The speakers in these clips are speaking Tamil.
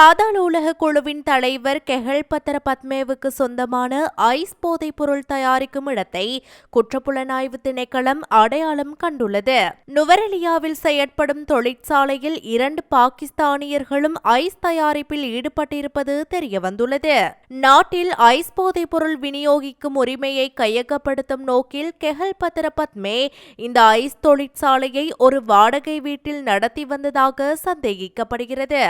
பாதாள உலக குழுவின் தலைவர் கெஹல் பத்திர பத்மேவுக்கு சொந்தமான ஐஸ் போதைப் பொருள் தயாரிக்கும் இடத்தை குற்றப்புலனாய்வு திணைக்களம் அடையாளம் கண்டுள்ளது. நுவரெலியாவில் செயற்படும் தொழிற்சாலையில் இரண்டு பாகிஸ்தானியர்களும் ஐஸ் தயாரிப்பில் ஈடுபட்டிருப்பது தெரியவந்துள்ளது. நாட்டில் ஐஸ் போதைப் பொருள் விநியோகிக்கும் உரிமையை கையகப்படுத்தும் நோக்கில் கெஹல் பத்திர பத்மே இந்த ஐஸ் தொழிற்சாலையை ஒரு வாடகை வீட்டில் நடத்தி வந்ததாக சந்தேகிக்கப்படுகிறது.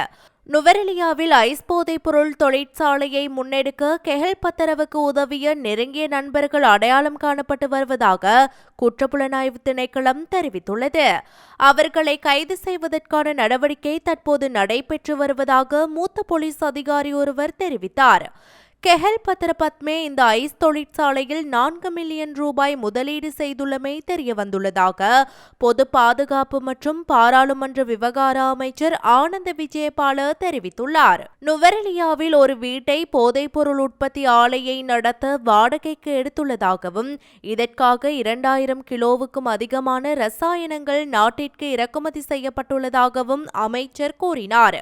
நுவரெலியாவில் ஐஸ் போதைப்பொருள் தொழிற்சாலையை முன்னெடுக்க கெஹல் பத்தரவுக்கு உதவிய நெருங்கிய நண்பர்கள் அடையாளம் காணப்பட்டு வருவதாக குற்றப்புலனாய்வு திணைக்களம் தெரிவித்துள்ளது. அவர்களை கைது செய்வதற்கான நடவடிக்கை தற்போது நடைபெற்று வருவதாக மூத்த போலீஸ் அதிகாரி ஒருவர் தெரிவித்தார். கெஹல் பத்ரபத்மே இந்த ஐஸ் தொழிற்சாலையில் நான்கு மில்லியன் ரூபாய் முதலீடு செய்துள்ளமை தெரியவந்துள்ளதாக பொது பாதுகாப்பு மற்றும் பாராளுமன்ற விவகார அமைச்சர் ஆனந்த விஜயபால தெரிவித்துள்ளார். நுவரெலியாவில் ஒரு வீட்டை போதைப்பொருள் உற்பத்தி ஆலையை நடத்த வாடகைக்கு எடுத்துள்ளதாகவும் இதற்காக இரண்டாயிரம் கிலோவுக்கும் அதிகமான ரசாயனங்கள் நாட்டிற்கு இறக்குமதி செய்யப்பட்டுள்ளதாகவும் அமைச்சர் கூறினார்.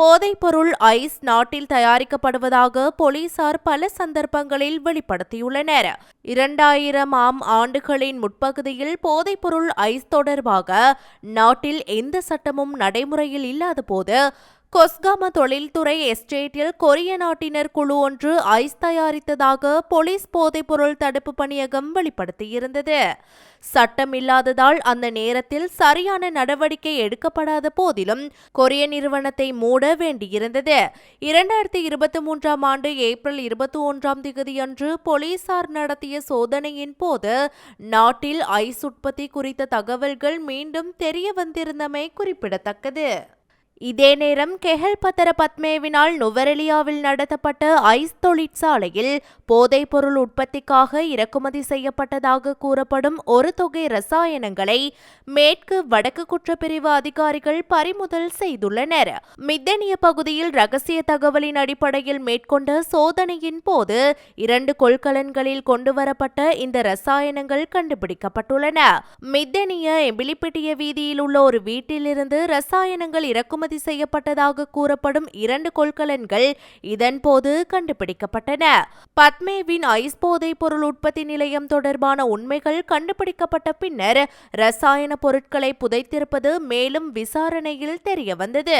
போதைப்பொருள் ஐஸ் நாட்டில் தயாரிக்கப்படுவதாக போலீசார் பல சந்தர்ப்பங்களில் வெளிப்படுத்தியுள்ளனர். இரண்டாயிரம் ஆம் ஆண்டுகளின் முற்பகுதியில் போதைப்பொருள் ஐஸ் தொடர்பாக நாட்டில் எந்த சட்டமும் நடைமுறையில் இல்லாத போது கொஸ்காம தொழில்துறை எஸ்டேட்டில் கொரிய நாட்டினர் குழு ஒன்று ஐஸ் தயாரித்ததாக போலீஸ் போதைப்பொருள் தடுப்பு பணியகம் வெளிப்படுத்தியிருந்தது. சட்டம் இல்லாததால் அந்த நேரத்தில் சரியான நடவடிக்கை எடுக்கப்படாத போதிலும் கொரிய நிறுவனத்தை மூட வேண்டியிருந்தது. இரண்டாயிரத்தி இருபத்தி மூன்றாம் ஆண்டு ஏப்ரல் இருபத்தி ஒன்றாம் தேதியன்று போலீசார் நடத்திய சோதனையின் போது நாட்டில் ஐஸ் உற்பத்தி குறித்த தகவல்கள் மீண்டும் தெரிய வந்திருந்தமை குறிப்பிடத்தக்கது. இதே நேரம் கெஹல் பத்தர பத்மேவினால் நுவரெலியாவில் நடத்தப்பட்ட ஐஸ் தொழிற்சாலையில் போதைப்பொருள் உற்பத்திக்காக இறக்குமதி செய்யப்பட்டதாக கூறப்படும் ஒரு தொகை ரசாயனங்களை மேற்கு வடக்கு குற்றப்பிரிவு அதிகாரிகள் பறிமுதல் செய்துள்ளனர். மித்தனிய பகுதியில் ரகசிய தகவலின் அடிப்படையில் மேற்கொண்ட சோதனையின் போது இரண்டு கொள்கலன்களில் கொண்டுவரப்பட்ட இந்த ரசாயனங்கள் கண்டுபிடிக்கப்பட்டுள்ளன. மித்தனிய எபிலிப்பிட்டிய வீதியில் உள்ள ஒரு வீட்டிலிருந்து ரசாயனங்கள் இறக்குமதி இறக்குமதி செய்யப்பட்டதாக கூறப்படும் இரண்டு கொள்கலன்கள் இதன்போது கண்டுபிடிக்கப்பட்டன. பத்மேவின் ஐஸ் போதைப் பொருள் உற்பத்தி நிலையம் தொடர்பான உண்மைகள் கண்டுபிடிக்கப்பட்ட பின்னர் ரசாயன பொருட்களை புதைத்திருப்பது மேலும் விசாரணையில் தெரியவந்தது.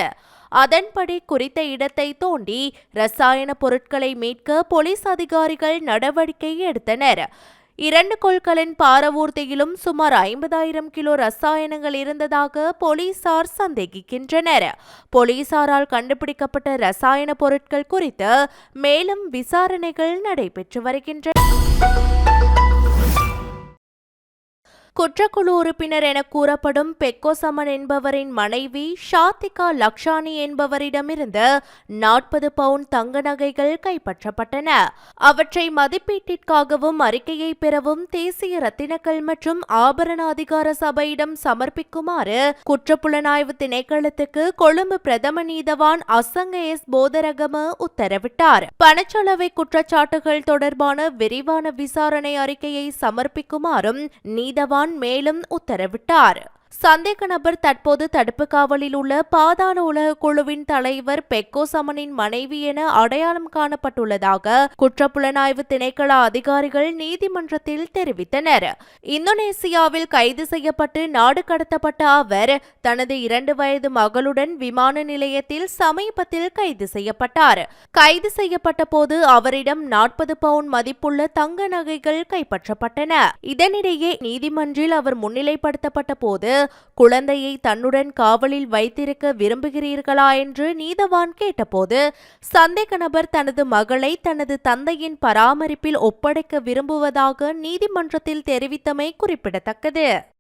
அதன்படி குறித்த இடத்தை தோண்டி ரசாயன பொருட்களை மீட்க போலீஸ் அதிகாரிகள் நடவடிக்கை எடுத்தனர். இரண்டு கொள்களின் பாரவூர்த்தியிலும் சுமார் ஐம்பதாயிரம் கிலோ ரசாயனங்கள் இருந்ததாக போலீசார் சந்தேகிக்கின்றனர். போலீசாரால் கண்டுபிடிக்கப்பட்ட ரசாயன பொருட்கள் குறித்து மேலும் விசாரணைகள் நடைபெற்று வருகின்றன. குற்றக்குழு உறுப்பினர் என கூறப்படும் பெக்கோசமன் என்பவரின் மனைவி ஷாத்திகா லக்ஷானி என்பவரிடமிருந்து நாற்பது பவுண்ட் தங்க நகைகள் கைப்பற்றப்பட்டன. அவற்றை மதிப்பீட்டிற்காகவும் அறிக்கையை பெறவும் தேசிய ரத்தினக்கல் மற்றும் ஆபரண அதிகார சபையிடம் சமர்ப்பிக்குமாறு குற்றப்புலனாய்வு திணைக்களத்துக்கு கொழும்பு பிரதம நீதவான் அசங்க எஸ். போதரகம உத்தரவிட்டார். பணச்சலவை குற்றச்சாட்டுகள் தொடர்பான விரிவான விசாரணை அறிக்கையை சமர்ப்பிக்குமாறும் நீதவான் மேலும் உத்தரவிட்டார். சந்தேக நபர் தற்போது தடுப்பு காவலில் உள்ள பாதாள உலக குழுவின் தலைவர் பெக்கோ சமனின் மனைவி என அடையாளம் காணப்பட்டுள்ளதாக குற்றப்புலனாய்வு திணைக்கள அதிகாரிகள் நீதிமன்றத்தில் தெரிவித்தனர். இந்தோனேசியாவில் கைது செய்யப்பட்டு நாடு கடத்தப்பட்ட அவர் தனது இரண்டு வயது மகளுடன் விமான நிலையத்தில் சமீபத்தில் கைது செய்யப்பட்டார். கைது செய்யப்பட்ட போது அவரிடம் நாற்பது பவுன் மதிப்புள்ள தங்க நகைகள் கைப்பற்றப்பட்டன. இதனிடையே நீதிமன்றில் அவர் முன்னிலைப்படுத்தப்பட்ட போது குழந்தையை தன்னுடன் காவலில் வைத்திருக்க விரும்புகிறீர்களா என்று நீதவான் கேட்டபோது சந்தேக நபர் தனது மகளை தனது தந்தையின் பராமரிப்பில் ஒப்படைக்க விரும்புவதாக நீதிமன்றத்தில் தெரிவித்தமை குறிப்பிடத்தக்கது.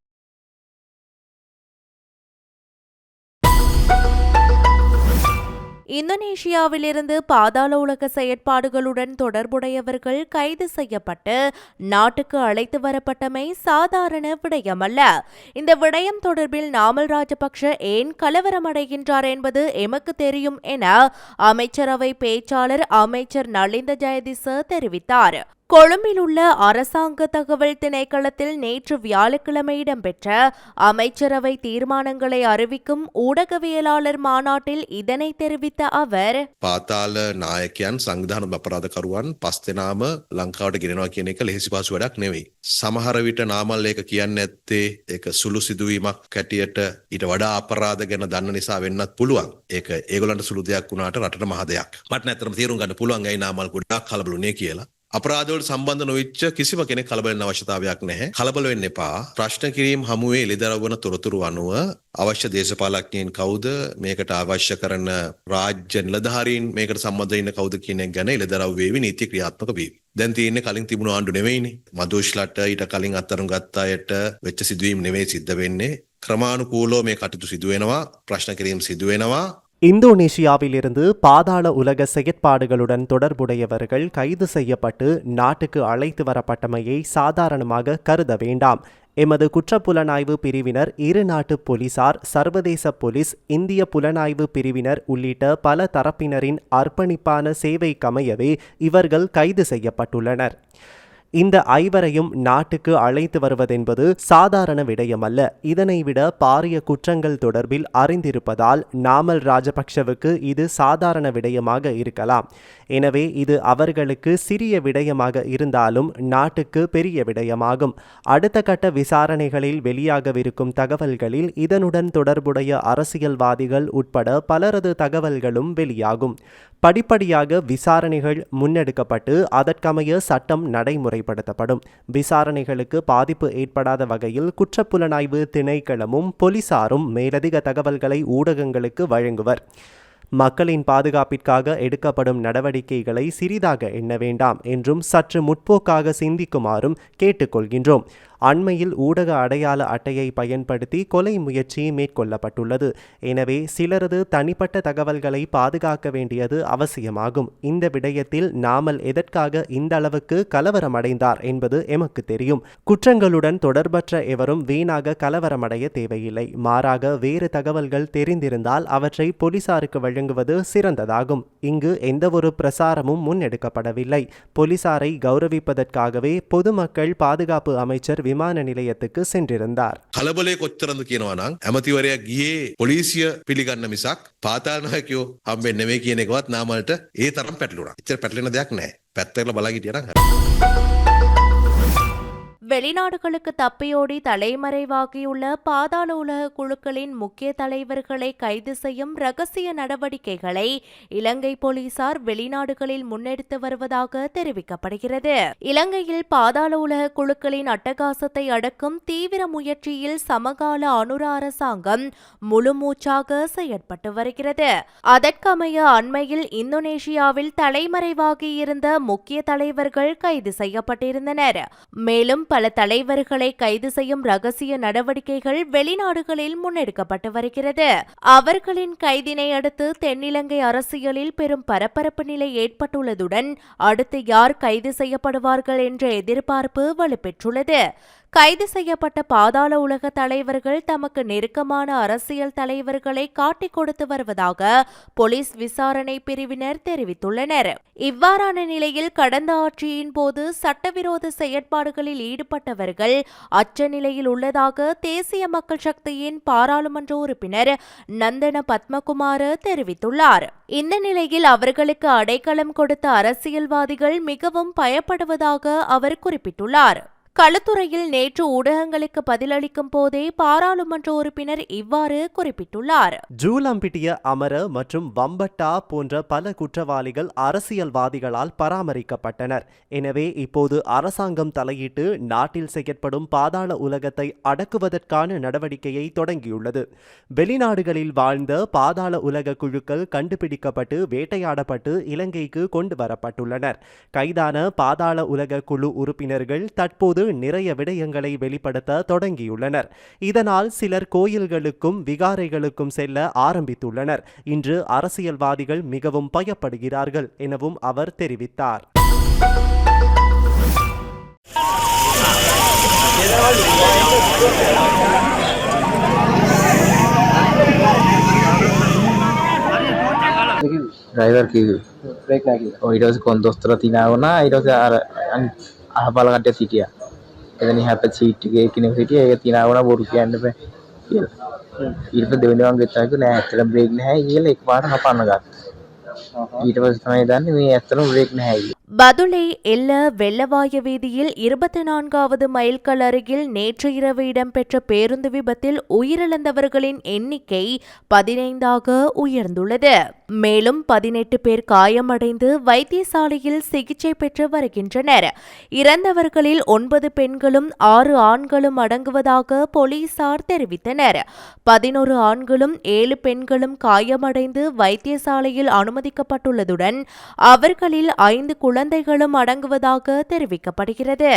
இந்தோனேஷியாவிலிருந்து பாதாள உலக செயற்பாடுகளுடன் தொடர்புடையவர்கள் கைது செய்யப்பட்டு நாட்டுக்கு அழைத்து வரப்பட்டமை சாதாரண விடயமல்ல. இந்த விடயம் தொடர்பில் நாமல் ராஜபக்ஷ ஏன் கலவரமடைகின்றார் என்பது எமக்கு தெரியும் என அமைச்சரவை பேச்சாளர் அமைச்சர் நலிந்த ஜெயதிச தெரிவித்தார். கொழும்பில் உள்ள அரசாங்க தகவல் திணைக்களத்தில் நேற்று வியாழக்கிழமை இடம்பெற்ற அமைச்சரவை தீர்மானங்களை அறிவிக்கும் ஊடகவியலாளர் மாநாட்டில் இதனை தெரிவித்த அவர் පාතාල නායකයන් සංවිධාන අපරාධකරුවන් පස් දෙනාම ලංකාවට ගෙනවා කියන එක ලෙසි පහසු වැඩක් නෙවෙයි. සමහර විට නාමල් ඒක කියන්න ඇත්තේ ඒක සුළු සිදුවීමක් කැටියට ඊට වඩා අපරාධ ගැන දන්න නිසා වෙන්නත් පුළුවන්. ඒක ඒගොල්ලන්ට සුළු දෙයක් වුණාට රටට මහ දෙයක්. මට නැත්තරම තේරුම් ගන්න පුළුවන් ඇයි නාමල් ගොඩක් කලබලුනේ කියලා. අපරාධවලට සම්බන්ධ නොවිච්ච කිසිම කෙනෙක් කලබල වෙන්න අවශ්‍යතාවයක් නැහැ. කලබල වෙන්න එපා. ප්‍රශ්න කිරීම හමුවේ එළිදරව් වන තොරතුරු අනුව අවශ්‍ය දේශපාලඥයින් කවුද මේකට අවශ්‍ය කරන රාජ්‍ය නිලධාරීන් මේකට සම්බන්ධ ඉන්න කවුද කියන එක ගැන එළිදරව් වේවි නීති ක්‍රියාත්මක වේවි. දැන් තියෙන්නේ කලින් තිබුණු ආණ්ඩු නෙවෙයිනේ. මදුෂ්ලට ඊට කලින් අත්අඩංගු ගත්ත අයට වෙච්ච සිදුවීම් නෙවෙයි සිද්ධ වෙන්නේ. ක්‍රමානුකූලව මේ කටයුතු සිදු වෙනවා. ප්‍රශ්න කිරීම සිදු වෙනවා. இந்தோனேஷியாவிலிருந்து பாதாள உலக செயற்பாடுகளுடன் தொடர்புடையவர்கள் கைது செய்யப்பட்டு நாட்டுக்கு அழைத்து வரப்பட்டமையை சாதாரணமாக கருத வேண்டாம். எமது குற்றப்புலனாய்வு பிரிவினர் இரு நாட்டு போலீசார் சர்வதேச போலீஸ் இந்திய புலனாய்வு பிரிவினர் உள்ளிட்ட பல தரப்பினரின் அர்ப்பணிப்பான சேவைக்கமையவே இவர்கள் கைது செய்யப்பட்டுள்ளனர். இந்த ஐவரையும் நாட்டுக்கு அழைத்து வருவதென்பது சாதாரண விடயமல்ல. இதனை விட பாரிய குற்றங்கள் தொடர்பில் அறிந்திருப்பதால் நாமல் ராஜபக்ஷவுக்கு இது சாதாரண விடயமாக இருக்கலாம். எனவே இது அவர்களுக்கு சிறிய விடயமாக இருந்தாலும் நாட்டுக்கு பெரிய விடயமாகும். அடுத்த கட்ட விசாரணைகளில் வெளியாகவிருக்கும் தகவல்களில் இதனுடன் தொடர்புடைய அரசியல்வாதிகள் உட்பட பலரது தகவல்களும் வெளியாகும். படிப்படியாக விசாரணைகள் முன்னெடுக்கப்பட்டு அதற்கமைய சட்டம் நடைமுறைப்படுத்தப்படும். விசாரணைகளுக்கு பாதிப்பு ஏற்படாத வகையில் குற்றப்புலனாய்வு திணைக்களமும் போலீசாரும் மேலதிக தகவல்களை ஊடகங்களுக்கு வழங்குவர். மக்களின் பாதுகாப்பிற்காக எடுக்கப்படும் நடவடிக்கைகளை சிறிதாக எண்ண வேண்டாம் என்றும் சற்று முற்போக்காக சிந்திக்குமாறும் கேட்டுக்கொள்கின்றோம். அண்மையில் ஊடக அடையாள அட்டையை பயன்படுத்தி கொலை முயற்சி மேற்கொள்ளப்பட்டுள்ளது. எனவே சிலரது தனிப்பட்ட தகவல்களை பாதுகாக்க வேண்டியது அவசியமாகும். இந்த விடயத்தில் நாமல் எதற்காக இந்த அளவுக்கு கலவரமடைந்தார் என்பது எமக்கு தெரியும். குற்றங்களுடன் தொடர்பற்ற எவரும் வீணாக கலவரமடைய தேவையில்லை. மாறாக வேறு தகவல்கள் தெரிந்திருந்தால் அவற்றை போலீசாருக்கு வழங்குவது சிறந்ததாகும். இங்கு எந்தவொரு பிரசாரமும் முன்னெடுக்கப்படவில்லை. போலீசாரை கௌரவிப்பதற்காகவே பொதுமக்கள் பாதுகாப்பு அமைச்சர் விமான நிலையத்துக்கு சென்றிருந்தார் කලබලේ කොච්චරද කියනවා නම් ඇමතිවරයා ගියේ පොලිසිය පිළිගන්න මිසක් පාතාලනායකයෝ හම්බෙන්නේ නෙවෙයි කියන එකවත් නාමල්ට ඒ තරම් පැටලුණා. එච්චර පැටලෙන දෙයක් නැහැ. පැත්තකට බලා හිටියා නම් හරි. வெளிநாடுகளுக்கு தப்பியோடி தலைமறைவாகியுள்ள பாதாள உலக குழுக்களின் முக்கிய தலைவர்களை கைது செய்யும் ரகசிய நடவடிக்கைகளை இலங்கை போலீசார் வெளிநாடுகளில் முன்னெடுத்து வருவதாக தெரிவிக்கப்படுகிறது. இலங்கையில் பாதாள உலக குழுக்களின் அட்டகாசத்தை அடக்கும் தீவிர முயற்சியில் சமகால அனுர அரசாங்கம் முழுமூச்சாக செயற்பட்டு வருகிறது. அதற்கமைய அண்மையில் இந்தோனேஷியாவில் தலைமறைவாகியிருந்த முக்கிய தலைவர்கள் கைது செய்யப்பட்டிருந்தனர். மேலும் பல தலைவர்களை கைது செய்யும் ரகசிய நடவடிக்கைகள் வெளிநாடுகளில் முன்னெடுக்கப்பட்டு வருகிறது. அவர்களின் கைதினை அடுத்து தென்னிலங்கை அரசியலில் பெரும் பரபரப்பு நிலை ஏற்பட்டுள்ளதுடன் அடுத்து யார் கைது செய்யப்படுவார்கள் என்ற எதிர்பார்ப்பு வலுப்பெற்றுள்ளது. கைது செய்யப்பட்ட பாதாள உலக தலைவர்கள் தமக்கு நெருக்கமான அரசியல் தலைவர்களை காட்டிக் கொடுத்து வருவதாக போலீஸ் விசாரணை பிரிவினர் தெரிவித்துள்ளனர். இவ்வாறான நிலையில் கடந்த ஆட்சியின் போது சட்டவிரோத செயற்பாடுகளில் ஈடுபட்டவர்கள் அச்ச நிலையில் உள்ளதாக தேசிய மக்கள் சக்தியின் பாராளுமன்ற உறுப்பினர் நந்தன பத்மகுமார் தெரிவித்துள்ளார். இந்த நிலையில் அவர்களுக்கு அடைக்கலம் கொடுத்த அரசியல்வாதிகள் மிகவும் பயப்படுவதாக அவர் குறிப்பிட்டுள்ளார். களுத்துறையில் நேற்று ஊடகங்களுக்கு பதிலளிக்கும் போதே பாராளுமன்ற உறுப்பினர் இவ்வாறு குறிப்பிட்டுள்ளார். ஜூலம்பிட்டிய அமர மற்றும் வம்பட்டா போன்ற பல குற்றவாளிகள் அரசியல்வாதிகளால் பராமரிக்கப்பட்டனர். எனவே இப்போது அரசாங்கம் தலையிட்டு நாட்டில் செயற்படும் பாதாள உலகத்தை அடக்குவதற்கான நடவடிக்கையை தொடங்கியுள்ளது. வெளிநாடுகளில் வாழ்ந்த பாதாள உலக குழுக்கள் கண்டுபிடிக்கப்பட்டு வேட்டையாடப்பட்டு இலங்கைக்கு கொண்டு வரப்பட்டுள்ளனர். கைதான பாதாள உலக குழு உறுப்பினர்கள் தற்போது நிறைய விடயங்களை வெளிப்படுத்த தொடங்கியுள்ளனர். இதனால் சிலர் கோயில்களுக்கும் விகாரைகளுக்கும் செல்ல ஆரம்பித்துள்ளனர். இன்று அரசியல்வாதிகள் மிகவும் பயப்படுகிறார்கள் எனவும் அவர் தெரிவித்தார். ड्राइवर की ब्रेक ना और इधर से कौन दोस्त तीन आगो ना इधर से आर हपाल घाटे सीटिया එතන හැප සීට් එකේ කෙනෙක් හිටියා. ඒක තිනා වුණා බොරු කියන්න බෑ කියලා. ඊට පස්සේ දෙවෙනි වංගෙත් තමයි නෑ ඇත්තට බ්‍රේක් නැහැ කියලා එකපාරට හපන්න ගත්තා. ඊට පස්සේ තමයි දන්නේ මේ ඇත්තටම බ්‍රේක් නැහැ பதுளை எல்ல வெள்ளவாய வீதியில் இருபத்தி நான்காவது மைல்கல் அருகில் நேற்று இரவு இடம்பெற்ற பேருந்து விபத்தில் உயிரிழந்தவர்களின் எண்ணிக்கை பதினைந்தாக உயர்ந்துள்ளது. மேலும் பதினெட்டு பேர் காயமடைந்து வைத்தியசாலையில் சிகிச்சை பெற்று வருகின்றனர். இறந்தவர்களில் ஒன்பது பெண்களும் ஆறு ஆண்களும் அடங்குவதாக போலீசார் தெரிவித்தனர். பதினோரு ஆண்களும் ஏழு பெண்களும் காயமடைந்து வைத்தியசாலையில் அனுமதிக்கப்பட்டுள்ளதுடன் அவர்களில் ஐந்து குழந்தைகளும் அடங்குவதாக தெரிவிக்கப்படுகிறது.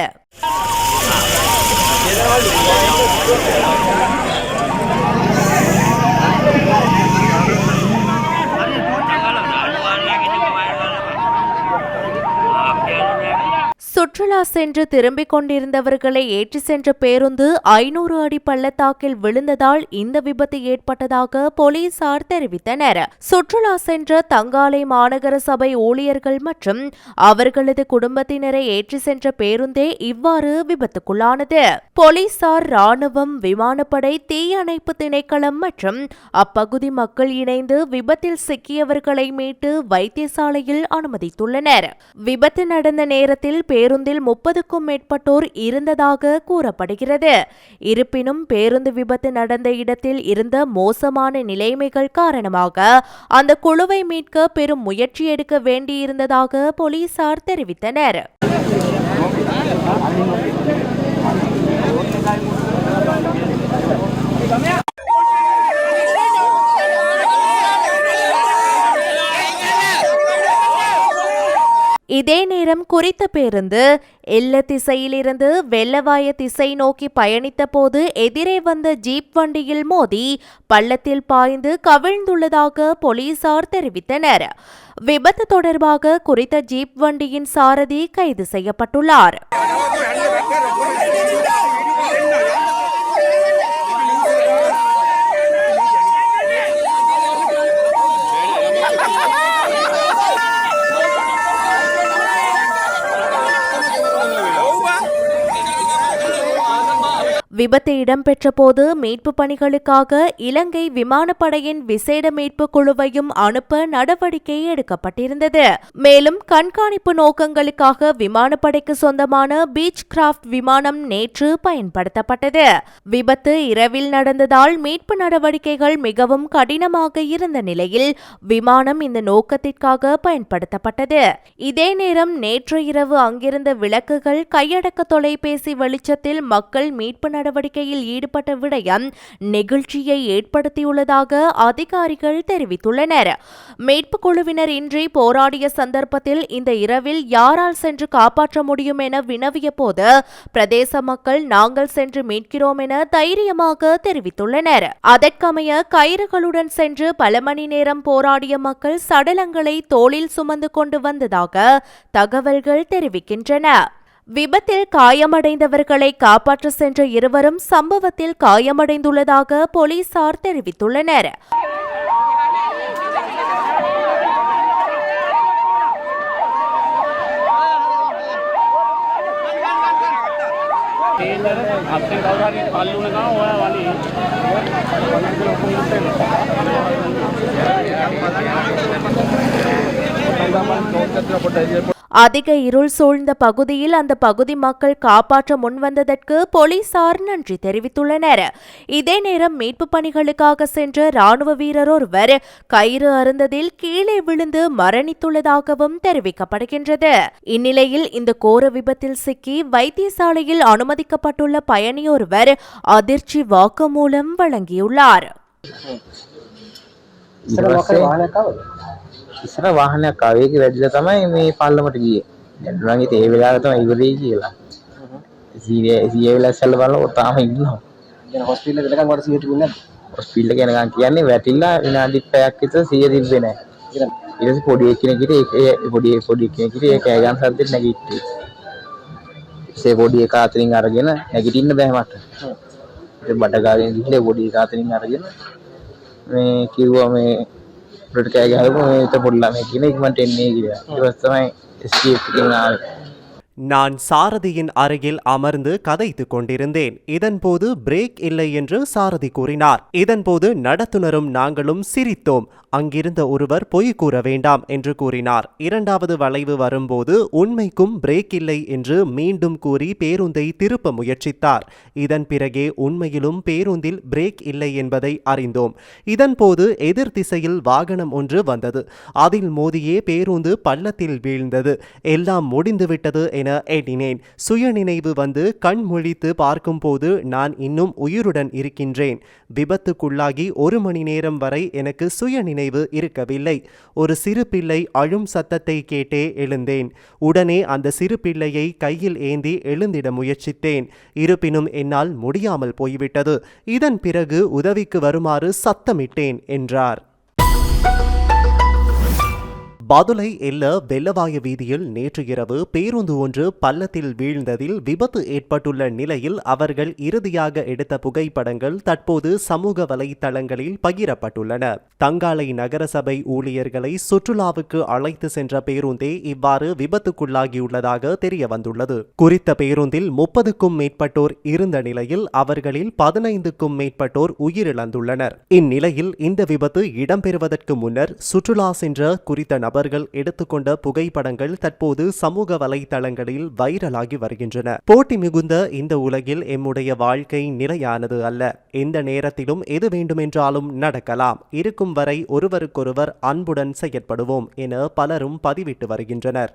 சுற்றுலா சென்று திரும்பிக் கொண்டிருந்தவர்களை ஏற்றி சென்ற பேருந்து ஐநூறு அடி பள்ளத்தாக்கில் விழுந்ததால் இந்த விபத்து ஏற்பட்டதாக போலீசார் தெரிவித்தனர். சுற்றுலா சென்ற தங்காலை மாநகர சபை ஊழியர்கள் மற்றும் அவர்களது குடும்பத்தினரை ஏற்றி சென்ற பேருந்தே இவ்வாறு விபத்துக்குள்ளானது. போலீசார் ராணுவம் விமானப்படை தீயணைப்பு திணைக்களம் மற்றும் அப்பகுதி மக்கள் இணைந்து விபத்தில் சிக்கியவர்களை மீட்டு வைத்தியசாலையில் அனுமதித்துள்ளனர். விபத்து நடந்த நேரத்தில் பேருந்தில் முப்பதுக்கும் மேற்பட்டோர் இருந்ததாக கூறப்படுகிறது. இருப்பினும் பேருந்து விபத்து நடந்த இடத்தில் இருந்த மோசமான நிலைமைகள் காரணமாக அந்த குழுவை மீட்க பெரும் முயற்சி எடுக்க வேண்டியிருந்ததாக போலீசார் தெரிவித்தனர். இதே நேரம் குறித்த பேருந்து எல்ல திசையிலிருந்து வெள்ளவாய திசை நோக்கி பயணித்த போது எதிரே வந்த ஜீப் வண்டியில் மோதி பள்ளத்தில் பாய்ந்து கவிழ்ந்துள்ளதாக போலீசார் தெரிவித்தனர். விபத்து தொடர்பாக குறித்த ஜீப் வண்டியின் சாரதி கைது செய்யப்பட்டுள்ளார். விபத்து இடம்பெற்ற போது மீட்பு பணிகளுக்காக இலங்கை விமானப்படையின் விசேட மீட்பு குழுவையும் அனுப்ப நடவடிக்கை எடுக்கப்பட்டிருந்தது. மேலும் கண்காணிப்பு நோக்கங்களுக்காக விமானப்படைக்கு சொந்தமான பீச் கிராஃப்ட் விமானம் நேற்று பயன்படுத்தப்பட்டது. விபத்து இரவில் நடந்ததால் மீட்பு நடவடிக்கைகள் மிகவும் கடினமாக இருந்த நிலையில் விமானம் இந்த நோக்கத்திற்காக பயன்படுத்தப்பட்டது. இதே நேரம் நேற்று இரவு அங்கிருந்த விளக்குகள் கையடக்க தொலைபேசி வெளிச்சத்தில் மக்கள் மீட்பு நடவடிக்கையில் ஈடுபட்ட விடயம் நெகிழ்ச்சியை ஏற்படுத்தியுள்ளதாக அதிகாரிகள் தெரிவித்துள்ளனர். மீட்பு குழுவினர் இன்றி போராடிய சந்தர்ப்பத்தில் இந்த இரவில் யாரால் சென்று காப்பாற்ற முடியும் என வினவிய போது பிரதேச மக்கள் நாங்கள் சென்று மீட்கிறோம் என தைரியமாக தெரிவித்துள்ளனர். அதற்கமைய கயிறுகளுடன் சென்று பல மணி நேரம் போராடிய மக்கள் சடலங்களை தோளில் சுமந்து கொண்டு வந்ததாக தகவல்கள் தெரிவிக்கின்றன. விபத்தில் காயமடைந்தவர்களை காப்பாற்ற சென்ற இருவரும் சம்பவத்தில் காயமடைந்துள்ளதாக போலீசார் தெரிவித்துள்ளனர் අපේ அதிக இருள் சூழ்ந்த பகுதியில் அந்த பகுதி மக்கள் காப்பாற்ற முன்வந்ததற்கு போலீசார் நன்றி தெரிவித்துள்ளனர். இதே நேரம் மீட்பு பணிகளுக்காக சென்ற ராணுவ வீரர் ஒருவர் கயிறு அருந்ததில் கீழே விழுந்து மரணித்துள்ளதாகவும் தெரிவிக்கப்படுகின்றது. இந்நிலையில் இந்த கோர விபத்தில் சிக்கி வைத்தியசாலையில் அனுமதிக்கப்பட்டுள்ள பயணியொருவர் அதிர்ச்சி வாக்குமூலம் வழங்கியுள்ளார். ඉස්සර වාහනයක් ආවේ. ඒක වැදිලා තමයි මේ පල්ලමට ගියේ. දැන් ඉතින් ඒ වෙලාවේ තමයි ඉවරයි කියලා. සීයේ සීයේ වෙලාව ඉස්සල්ල බලනකොට තාම ඉන්නවා. දැන් හොස්පිටල් එකට එනකම් වට තිබුණේ නැද්ද? හොස්පිටල් එක යනකම් කියන්නේ වැටිලා විනාඩි පැයක් විතර සිහිය තිබ්බේ නැහැ. ඊට පස්සේ පොඩි එක්කෙනෙක්ට ඒ පොඩි පොඩි එක්කෙනෙක්ට ඒ කෑ ගන්න සද්දෙත් නැගිට්ටේ ඒ පොඩි එක අතරින් අරගෙන නැගිටින්න බෑ මට. ඒ බඩගාවෙන් ගිහලා පොඩි එක අතරින් අරගෙන මේ කිව්වා මේ අපට කෑගහලපු මේත පොඩ්ලම කියන ඉක්මට එන්නේ කියලා ඉවස්තමයි ස්කේප් කෙනාව நான் சாரதியின் அருகில் அமர்ந்து கதைத்துக் கொண்டிருந்தேன். இதன்போது பிரேக் இல்லை என்று சாரதி கூறினார். இதன்போது நடத்துனரும் நாங்களும் சிரித்தோம். அங்கிருந்த ஒருவர் பொய் கூற வேண்டாம் என்று கூறினார். இரண்டாவது வளைவு வரும்போது உண்மைக்கும் பிரேக் இல்லை என்று மீண்டும் கூறி பேருந்தை திருப்ப முயற்சித்தார். இதன் பிறகே உண்மையிலும் பேருந்தில் பிரேக் இல்லை என்பதை அறிந்தோம். இதன்போது எதிர் திசையில் வாகனம் ஒன்று வந்தது. அதில் மோதியே பேருந்து பள்ளத்தில் வீழ்ந்தது. எல்லாம் முடிந்துவிட்டது என எண்ணினேன். சுயநினைவு வந்து கண் முழித்து பார்க்கும்போது நான் இன்னும் உயிருடன் இருக்கின்றேன். விபத்துக்குள்ளாகி ஒரு மணி நேரம் வரை எனக்கு சுயநினைவு இருக்கவில்லை. ஒரு சிறு பிள்ளை அழும் சத்தத்தை கேட்டே எழுந்தேன். உடனே அந்த சிறு பிள்ளையை கையில் ஏந்தி எழுந்திட முயற்சித்தேன். இருப்பினும் என்னால் முடியாமல் போய்விட்டது. இதன் பிறகு உதவிக்கு வருமாறு சத்தமிட்டேன் என்றார். பதுளை எல்ல வெள்ளவாய வீதியில் நேற்று இரவு பேருந்து ஒன்று பள்ளத்தில் வீழ்ந்ததில் விபத்து ஏற்பட்டுள்ள நிலையில் அவர்கள் இறுதியாக எடுத்த புகைப்படங்கள் தற்போது சமூக வலைத்தளங்களில் பகிரப்பட்டுள்ளன. தங்காலை நகரசபை ஊழியர்களை சுற்றுலாவுக்கு அழைத்து சென்ற பேருந்தே இவ்வாறு விபத்துக்குள்ளாகியுள்ளதாக தெரிய வந்துள்ளது குறித்த பேருந்தில் முப்பதுக்கும் மேற்பட்டோர் இருந்த நிலையில் அவர்களில் பதினைந்துக்கும் மேற்பட்டோர் உயிரிழந்துள்ளனர். இந்நிலையில் இந்த விபத்து இடம்பெறுவதற்கு முன்னர் சுற்றுலா சென்ற குறித்த நபர்கள் எடுத்துக்கொண்ட புகைப்படங்கள் தற்போது சமூக வலைதளங்களில் வைரலாகி வருகின்றன. போட்டி மிகுந்த இந்த உலகில் எம்முடைய வாழ்க்கை நிலையானது அல்ல. எந்த நேரத்திலும் எது வேண்டுமென்றாலும் நடக்கலாம். இருக்கும் வரை ஒருவருக்கொருவர் அன்புடன் செயற்படுவோம் என பலரும் பதிவிட்டு வருகின்றனர்.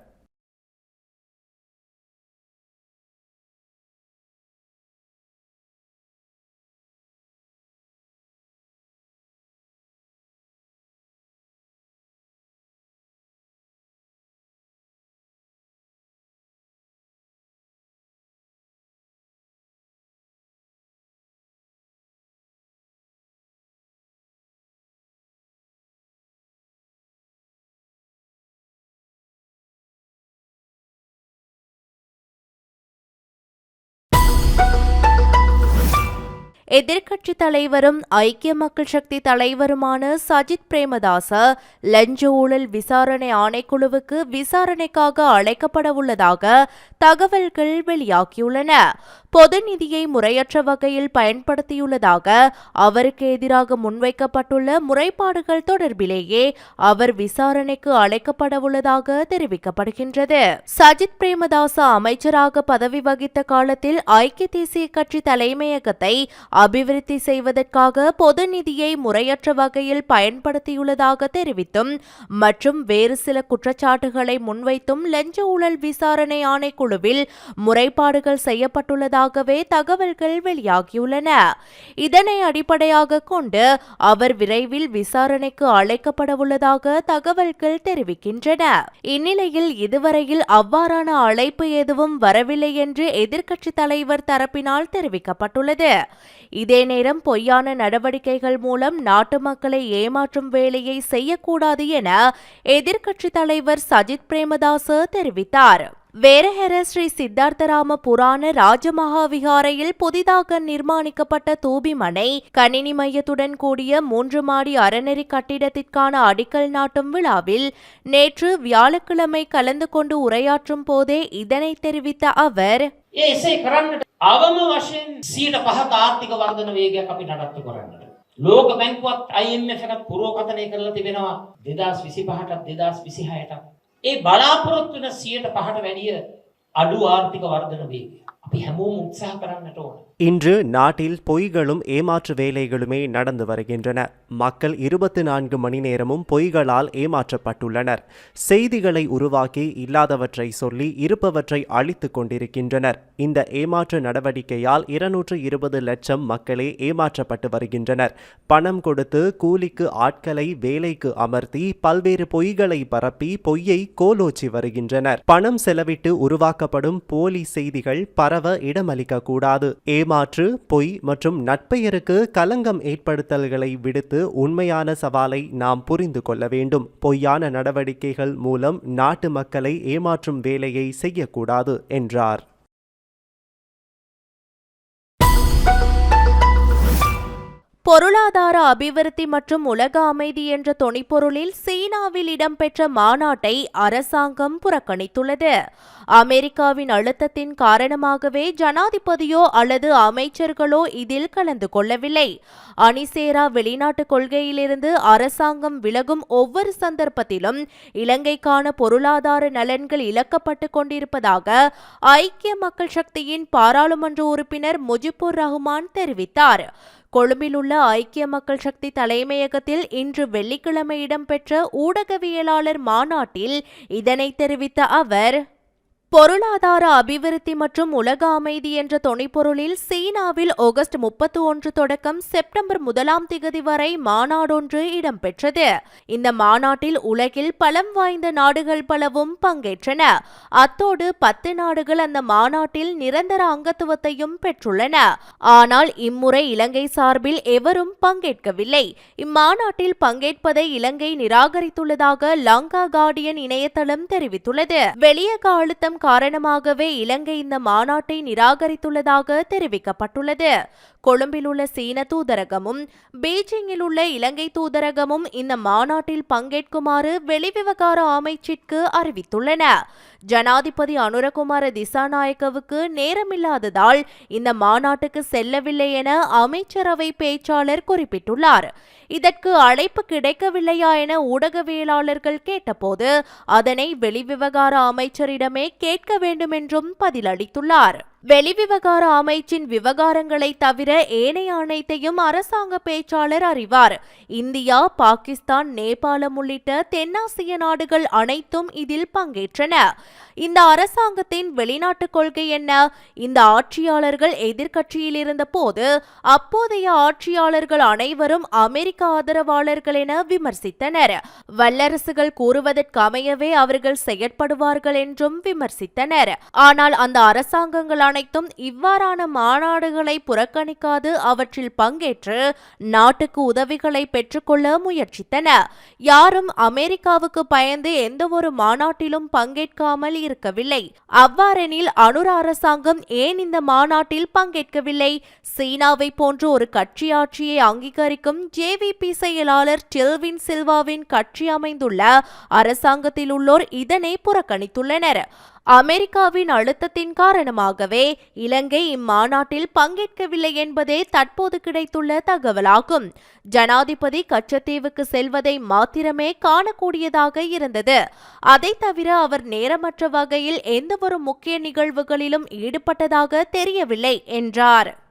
எதிர்க்கட்சித் தலைவரும் ஐக்கிய மக்கள் சக்தி தலைவருமான சஜித் பிரேமதாச லஞ்ச ஊழல் விசாரணை ஆணைக்குழுவுக்கு விசாரணைக்காக அழைக்கப்பட உள்ளதாக தகவல்கள் வெளியாகியுள்ளன. பொது நிதியை முறையற்ற வகையில் பயன்படுத்தியுள்ளதாக அவருக்கு எதிராக முன்வைக்கப்பட்டுள்ள முறைப்பாடுகள் தொடர்பிலேயே அவர் விசாரணைக்கு அழைக்கப்பட உள்ளதாக தெரிவிக்கப்படுகின்றது. சஜித் பிரேமதாச அமைச்சராக பதவி வகித்த காலத்தில் ஐக்கிய தேசிய கட்சி தலைமையகத்தை அபிவிருத்தி செய்வதற்காக பொது நிதியை முறையற்ற வகையில் பயன்படுத்தியுள்ளதாக தெரிவித்தும் மற்றும் வேறு சில குற்றச்சாட்டுகளை முன்வைத்தும் லஞ்ச ஊழல் விசாரணை ஆணைக்குழுவில் முறைப்பாடுகள் செய்யப்பட்டுள்ளதாகவே தகவல்கள் வெளியாகியுள்ளன. இதனை அடிப்படையாக கொண்டு அவர் விரைவில் விசாரணைக்கு அழைக்கப்படவுள்ளதாக தகவல்கள் தெரிவிக்கின்றன. இந்நிலையில் இதுவரையில் அவ்வாறான அழைப்பு எதுவும் வரவில்லை என்று எதிர்க்கட்சித் தலைவர் தரப்பினால் தெரிவிக்கப்பட்டுள்ளது. இதே நேரம் பொய்யான நடவடிக்கைகள் மூலம் நாட்டு மக்களை ஏமாற்றும் வேலையை செய்யக்கூடாது என எதிர்க்கட்சித் தலைவர் சஜித் பிரேமதாச தெரிவித்தார். வேரஹெர ஸ்ரீ சித்தார்த்தராம புராண ராஜமகா விகாரையில் புதிதாக நிர்மாணிக்கப்பட்ட தூபிமனை கணினி மையத்துடன் கூடிய மூன்று மாடி அறநெறி கட்டிடத்திற்கான அடிக்கல் நாட்டும் விழாவில் நேற்று வியாழக்கிழமை கலந்து கொண்டு உரையாற்றும் போதே இதனை தெரிவித்த அவர் ඒ එසේ කරන්නට අවම වශයෙන් සීට පහක ආර්ථික වර්ධන වේගයක් අපි නඩත්තු කරන්නට. ලෝක බැංකුවත් IMF එකත් පුරෝකථනය කරලා තිබෙනවා දෙදස් විසි පහටත් දෙදස් විසිහයටත්. ඒ බලාපොරොත්තු වන සියයට පහට වැඩිය අඩු ආර්ථික වර්ධන වේගය. අපි හැමෝම උත්සාහ කරන්නට ඕන. இன்று நாட்டில் பொய்களும் ஏமாற்று வேலைகளுமே நடந்து வருகின்றன. மக்கள் இருபத்தி நான்கு மணி நேரமும் பொய்களால் ஏமாற்றப்பட்டுள்ளனர். செய்திகளை உருவாக்கி இல்லாதவற்றை சொல்லி இருப்பவற்றை அழித்துக் கொண்டிருக்கின்றனர். இந்த ஏமாற்று நடவடிக்கையால் இருநூற்று இருபது லட்சம் மக்களே ஏமாற்றப்பட்டு வருகின்றனர். பணம் கொடுத்து கூலிக்கு ஆட்களை வேலைக்கு அமர்த்தி பல்வேறு பொய்களை பரப்பி பொய்யை கோலோச்சி வருகின்றனர். பணம் செலவிட்டு உருவாக்கப்படும் போலி செய்திகள் பரவ இடமளிக்க கூடாது. ஏமாற்று பொய் மற்றும் நட்பெயருக்கு களங்கம் ஏற்படுத்தல்களை விடுத்து உண்மையான சவாலை நாம் புரிந்து கொள்ள வேண்டும். பொய்யான நடவடிக்கைகள் மூலம் நாட்டு மக்களை ஏமாற்றும் வேலையை செய்யக்கூடாது என்றார். பொருளாதார அபிவிருத்தி மற்றும் உலக அமைதி என்ற தொனிப்பொருளில் சீனாவில் இடம்பெற்ற மாநாட்டை அரசாங்கம் புறக்கணித்துள்ளது. அமெரிக்காவின் அழுத்தத்தின் காரணமாகவே ஜனாதிபதியோ அல்லது அமைச்சர்களோ இதில் கலந்து கொள்ளவில்லை. அணிசேரா வெளிநாட்டு கொள்கையிலிருந்து அரசாங்கம் விலகும் ஒவ்வொரு சந்தர்ப்பத்திலும் இலங்கைக்கான பொருளாதார நலன்கள் இழக்கப்பட்டு கொண்டிருப்பதாக ஐக்கிய மக்கள் சக்தியின் பாராளுமன்ற உறுப்பினர் முஜிபுர் ரஹ்மான் தெரிவித்தார். கொழும்பிலுள்ள ஐக்கிய மக்கள் சக்தி தலைமையகத்தில் இன்று வெள்ளிக்கிழமை இடம்பெற்ற ஊடகவியலாளர் மாநாட்டில் இதனை தெரிவித்த அவர் பொருளாதார அபிவிருத்தி மற்றும் உலக அமைதி என்ற தொனிப்பொருளில் சீனாவில் ஆகஸ்ட் முப்பத்தி ஒன்று தொடக்கம் செப்டம்பர் முதலாம் திகதி வரை மாநாடொன்று இடம்பெற்றது. இந்த மாநாட்டில் உலகில் பலம் வாய்ந்த நாடுகள் பலவும் பங்கேற்றன. அத்தோடு பத்து நாடுகள் அந்த மாநாட்டில் நிரந்தர அங்கத்துவத்தையும் பெற்றுள்ளன. ஆனால் இம்முறை இலங்கை சார்பில் எவரும் பங்கேற்கவில்லை. இம்மாநாட்டில் பங்கேற்பதை இலங்கை நிராகரித்துள்ளதாக லங்கா கார்டியன் இணையதளம் தெரிவித்துள்ளது. வெளியக அழுத்தம் காரணமாகவே இலங்கை இந்த மாநாட்டை நிராகரித்துள்ளதாக தெரிவிக்கப்பட்டுள்ளது. கொழும்பில் உள்ள சீன தூதரகமும் பீஜிங்கில் உள்ள இலங்கை தூதரகமும் இந்த மாநாட்டில் பங்கேற்குமாறு வெளிவிவகார அமைச்சிற்கு அறிவித்துள்ளன. ஜனாதிபதி அனுரகுமார திசாநாயக்கவுக்கு நேரமில்லாததால் இந்த மாநாட்டுக்கு செல்லவில்லை என அமைச்சரவை பேச்சாளர் குறிப்பிட்டுள்ளார். இதற்கு அழைப்பு கிடைக்கவில்லையா என ஊடகவியலாளர்கள் கேட்டபோது அதனை வெளிவிவகார அமைச்சரிடமே கேட்க வேண்டும் என்றும் பதிலளித்துள்ளார். வெளிவிவகார அமைச்சின் விவகாரங்களை தவிர ஏனைய அனைத்தையும் அரசாங்க பேச்சாளர் அறிவார். இந்தியா பாகிஸ்தான் நேபாளம் உள்ளிட்ட தென்னாசிய நாடுகள் அனைத்தும் இதில் பங்கேற்றன. இந்த அரசாங்கத்தின் வெளிநாட்டு கொள்கை என்ன? இந்த ஆட்சியாளர்கள் எதிர்க்கட்சியில் இருந்த போது அப்போதைய ஆட்சியாளர்கள் அனைவரும் அமெரிக்க ஆதரவாளர்கள் என விமர்சித்தனர். வல்லரசுகள் கூறுவதற்கு அமையவே அவர்கள் செயற்படுவார்கள் என்றும் விமர்சித்தனர். ஆனால் அந்த அரசாங்கங்கள் அனைத்தும் இவ்வாறான மாநாடுகளை புறக்கணிக்காது அவற்றில் பங்கேற்று நாட்டுக்கு உதவிகளை பெற்றுக்கொள்ள முயற்சித்தன. யாரும் அமெரிக்காவுக்கு பயந்து எந்த ஒரு மாநாட்டிலும் பங்கேற்காமல் இருக்கவில்லை. அவ்வாறெனில் அனுர அரசாங்கம் ஏன் இந்த மாநாட்டில் பங்கேற்கவில்லை? சீனாவை போன்ற ஒரு கட்சி ஆட்சியை அங்கீகரிக்கும் ஜேவிபி செயலாளர் டெல்வின் சில்வாவின் கட்சி அமைந்துள்ள அரசாங்கத்தில் உள்ளோர் இதனை புறக்கணித்துள்ளனர். அமெரிக்காவின் அழுத்தத்தின் காரணமாகவே இலங்கை இம்மாநாட்டில் பங்கேற்கவில்லை என்பதே தற்போது கிடைத்துள்ள தகவலாகும். ஜனாதிபதி கச்சத்தீவுக்கு செல்வதை மாத்திரமே காணக்கூடியதாக இருந்தது. அதை தவிர அவர் நேரமற்ற வகையில் எந்தவொரு முக்கிய நிகழ்வுகளிலும் ஈடுபட்டதாக தெரியவில்லை என்றார்.